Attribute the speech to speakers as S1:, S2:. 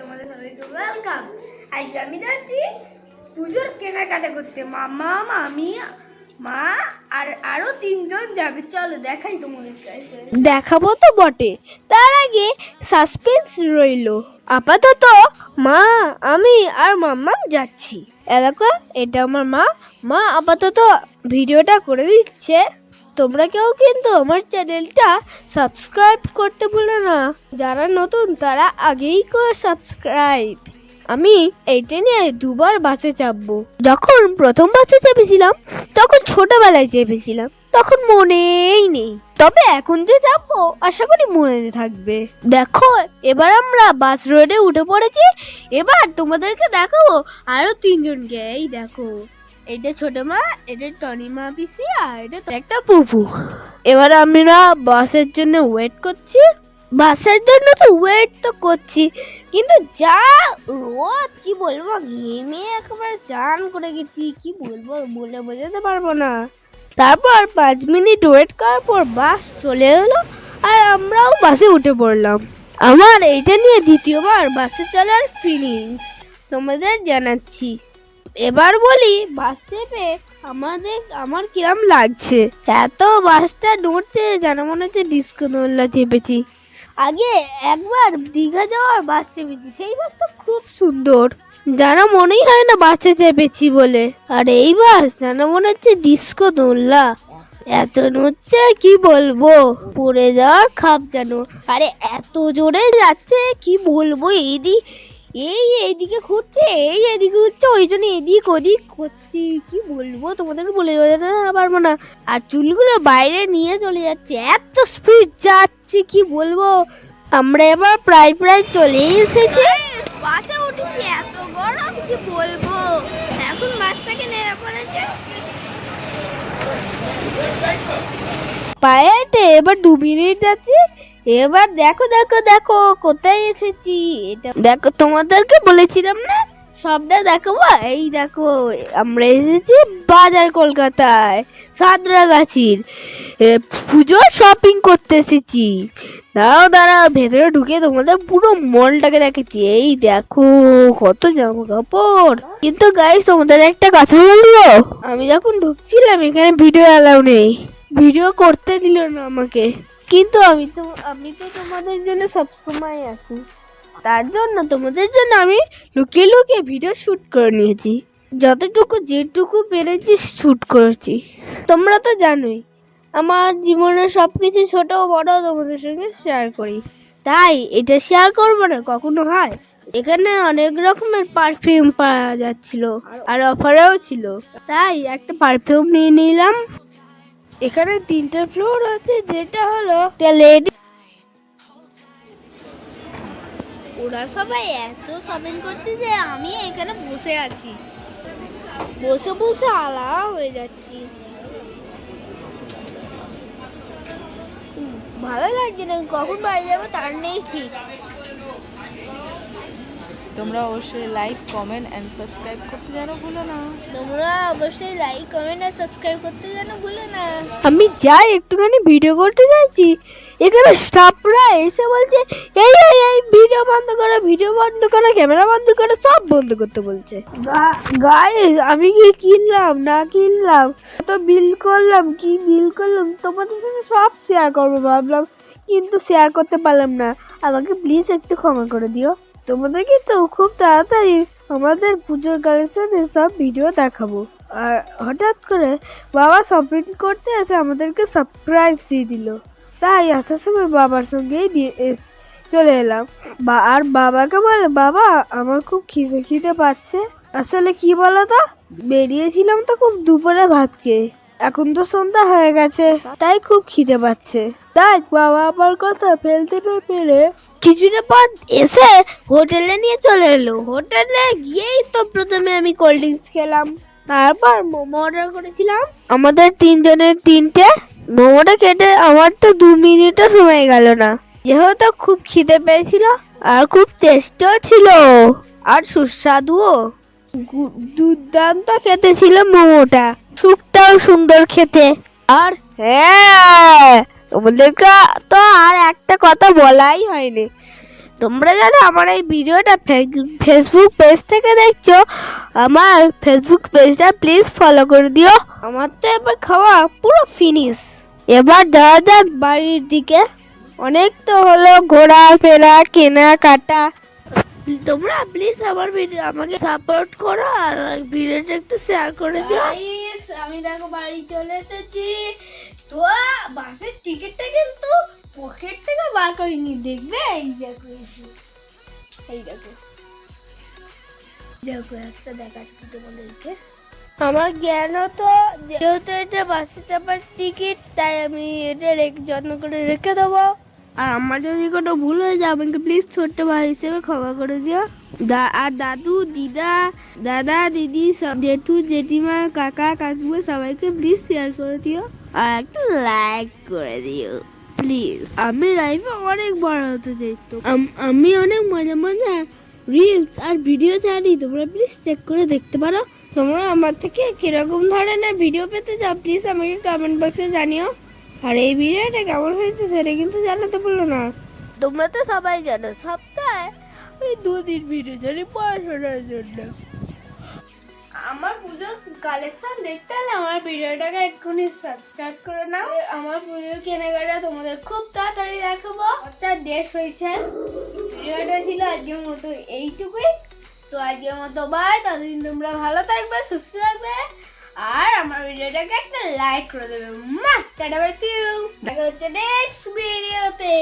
S1: তোমাদের আমি পুজোর কেনাকাটা করতে। মামা মামি, মা আর আরও তিনজন যাবে। চলো, দেখাই তোমাদের কাছে।
S2: দেখাবো তো বটে। তার আগে সাসপেন্স রইল। আপাতত মা, আমি আর মাম্মা যাচ্ছি। এলাকা এটা আমার মা। মা আপাতত ভিডিওটা করে দিচ্ছে। তোমরা কেউ কিন্তু আমার চ্যানেলটা সাবস্ক্রাইব করতে ভুলো না। যারা নতুন, তারা আগেই করে সাবস্ক্রাইব। আমি এই ট্রেনে দুবার বাসে চাপবো। যখন প্রথম বাসে চেপেছিলাম, তখন ছোটবেলায় চেপেছিলাম। তখন মনেই নেই। তবে এখন যে যাব আশা করি মনে থাকবে। দেখো, এবার আমরা বাস রোডে উঠে পড়েছি। এবার তোমাদেরকে দেখাবো আরও তিনজনকে এই দেখো। এটা ছোট মা, এটা টনি মা পিসি, আর এটা একটা পুপু। এবার আমরা বাসের জন্য ওয়েট করছি। বাসের জন্য তো ওয়েট তো করছি, কিন্তু যা রোদ, কি বলব, ঘেমে একেবারে চান করে গেছি, কি বলব, বলে বোঝাতে পারব না। তারপর পাঁচ মিনিট ওয়েট করার পর বাস চলে এলো, আর আমরাও বাসে উঠে পড়লাম। আমার এইটা নিয়ে দ্বিতীয়বার বাসে চলার ফিলিংস তোমাদের জানাচ্ছি। এবার বলি বাস চেপে আমাদের, আমার কিরাম লাগছে। এত বাসটা নড়ছে যেন মনে হচ্ছে ডিস্কো দোল্লা চেপেছি। আগে একবার দীঘা যাওয়ার বাস চেপেছি, সেই বাস তো খুব সুন্দর। যেন মনেই হয় না বাসে চেপেছি বলে। আর এই বাস যেন মনে হচ্ছে ডিস্কো দোল্লা এত নড়ছে কি বলব? পড়ে যাওয়ার খাপ যেন। আরে এত জোরে যাচ্ছে, কি বলব? এই এইদিক এই এইদিকে ঘুরছে এই এদিকে ঘুরছে ওই জন্য এদিক ওদিক করছি। কি বলব তোমাদেরকে বলে বোঝাতে পারব না। আর চুলগুলো বাইরে নিয়ে চলে যাচ্ছে এত স্পিড যাচ্ছে কি বলব? আমরা এবার প্রায় প্রায় চলে এসেছি।
S1: বাসে উঠেছি এত গরম কি বলব? এখন বাসটাকে নেমে পড়েছে।
S2: পায়ে এবার দু মিনিট যাচ্ছি এবার দেখো দেখো দেখো কোথায় এসেছি? এটা দেখো তোমাদেরকে বলেছিলাম না? সবটা দেখাবো এই দেখো আমরা এসেছি বাজার কলকাতায় সাঁতরাগাছির। এ, পুজোর শপিং করতে এসেছি। দাঁড়াও দাঁড়াও ভেতরে ঢুকে তোমাদের পুরো মলটাকে দেখেছি এই দেখো কত জামা কাপড় কিন্তু গাইস তোমাদের একটা কথা বলব? আমি যখন ঢুকছিলাম এখানে ভিডিও অ্যালাউ নেই। ভিডিও করতে দিল না আমাকে। কিন্তু আমি তো আমি তো তোমাদের জন্য সবসময় আছি। তার জন্য, তোমাদের জন্য আমি লুকিয়ে লুকিয়ে ভিডিও শ্যুট করে নিয়েছি। যতটুকু যেটুকু পেরেছি শ্যুট করেছি। তোমরা তো জানোই, আমার জীবনের সব কিছু ছোটো বড় তোমাদের সঙ্গে শেয়ার করি। তাই এটা শেয়ার করব না, কখনো হয়। এখানে অনেক রকমের পারফিউম পাওয়া যাচ্ছিল আর অফারেও ছিল। তাই একটা পারফিউম নিয়ে নিলাম। এখানে তিনটা ফ্লোর আছে, যেটা হলো লেডি
S1: ওরা সবাই এত শপিং করছে যে আমি এখানে বসে আছি। বসে বসে আলা হয়ে যাচ্ছি। ভালো লাগছে না, কখন বাড়ি যাব তার নেই ঠিক।
S3: তোমরা অবশ্যই লাইক কমেন্ট অ্যান্ড সাবস্ক্রাইব করতে যেন ভুলো না।
S1: তোমরা অবশ্যই লাইক কমেন্ট আর সাবস্ক্রাইব করতে যেন ভুলো না।
S2: আমি যাই একটুখানি ভিডিও করতে যাচ্ছি। এখানে স্টাফরা এসে বলছে এই এই এই ভিডিও বন্ধ করো ভিডিও বন্ধ করো ক্যামেরা বন্ধ করো সব বন্ধ করতে বলছে। গাইস আমি কি কিনলাম? না কিনলাম। তো বিল করলাম কি বিল করলাম? তোমাদের সঙ্গে সব শেয়ার করব ভাবলাম। কিন্তু শেয়ার করতে পারলাম না। আমাকে প্লিজ একটু ক্ষমা করে দিও। তোমাদের কিন্তু খুব তাড়াতাড়ি আমাদের পুজোর কালেকশনের সব ভিডিও দেখাবো। আর হঠাৎ করে বাবা শপিং করতে এসে আমাদেরকে সারপ্রাইজ দিয়ে দিল। তাই আসার সময় বাবার সঙ্গেই দিয়ে এস চলে এলাম। বা আর বাবাকে বলে, বাবা, আমার খুব খিদে খিদে পাচ্ছে। আসলে কি বলো তো বেরিয়েছিলাম তো খুব দুপুরে ভাত খেয়ে। এখন তো সন্ধ্যা হয়ে গেছে, তাই খুব খিদে পাচ্ছে। তাই বাবা আমার কথা ফেলতে না পেরে কিছুটা পর এসে হোটেলে নিয়ে চলে এলো। হোটেলে গিয়েই তো প্রথমে আমি কোল্ড ড্রিঙ্কস খেলাম। তারপর মোমো অর্ডার করেছিলাম। আমাদের তিনজনের তিনটে মোমোটা কেটে আমার তো দু মিনিটও সময় গেল না। যেহেতু খুব খিদে পেয়েছিল আর খুব টেস্টও ছিল। আর সুস্বাদুও। দুর্দান্ত খেতে ছিল মোমোটা। স্যুপটাও সুন্দর খেতে। আর হ্যাঁ তোমাদেরকে তো আর একটা কথা বলাই হয়নি। তোমরা যারা আমার এই ভিডিওটা ফেসবুক পেজ থেকে দেখছ আমার ফেসবুক পেজটা প্লিজ ফলো করে দিও। আমার তো এবার খাওয়া পুরো ফিনিশ এবার যাওয়া যাক বাড়ির দিকে। অনেক তো হলো ঘোরা ফেরা কেনাকাটা। তোমরা প্লিজ আমার ভিডিও আমাকে সাপোর্ট করো আর ভিডিওটা একটু শেয়ার করে দিও।
S1: আমি দেখো বাড়ি চলে এসেছি। তো বাসের টিকিটটা কিন্তু পকেট থেকে বার করিনি, দেখবে? এই দেখো যে। এই দেখো। দেখো, একটা দেখাচ্ছি তোমাদেরকে।
S2: আমার জ্ঞান তো, যেহেতু এটা বাসে চাপার টিকিট, তাই আমি এটা যত্ন করে রেখে দেবো। আর আমার যদি কোনো ভুল হয়ে যায়, আমাকে প্লিজ ছোট্ট ভাই হিসেবে ক্ষমা করে দিও। দা, আর দাদু, দিদা, দাদা, দিদি, সব জেঠু, জেঠিমা, কাকা, কাকিমা, সবাইকে প্লিজ শেয়ার করে দিও। আর একটা লাইক করে দিও প্লিজ আমি লাইফে অনেক বড় হতে চাইতো আমি অনেক মজা মজা রিলস আর ভিডিও ছাড়ি, তোমরা প্লিজ চেক করে দেখতে পারো। তোমরা আমার থেকে কীরকম ধরনের ভিডিও পেতে চাও প্লিজ আমাকে কমেন্ট বক্সে জানিও। আর এই ভিডিওটা কেমন হয়েছে সেটা কিন্তু জানাতে বলল না। তোমরা তো সবাই জানো সপ্তাহে ওই দু দিন ভিডিও ছাড়ি পড়াশোনার জন্য।
S1: আমার পুজোর কালেকশন দেখতে হলে আমার ভিডিওটাকে এক্ষুনি সাবস্ক্রাইব করে নাও। আমার পুজোর কেনাকাটা তোমাদের খুব তাড়াতাড়ি দেখাবো। অর্থাৎ দেশ হয়েছে। ভিডিওটা ছিল আজকের মতো এইটুকুই। তো আজকের মতো বাই ততদিন তোমরা ভালো থাকবে সুস্থ থাকবে। আর আমার ভিডিওটাকে একটা লাইক করে দেবে। মা, টাটা বাই সি দেখা হচ্ছে নেক্সট ভিডিওতে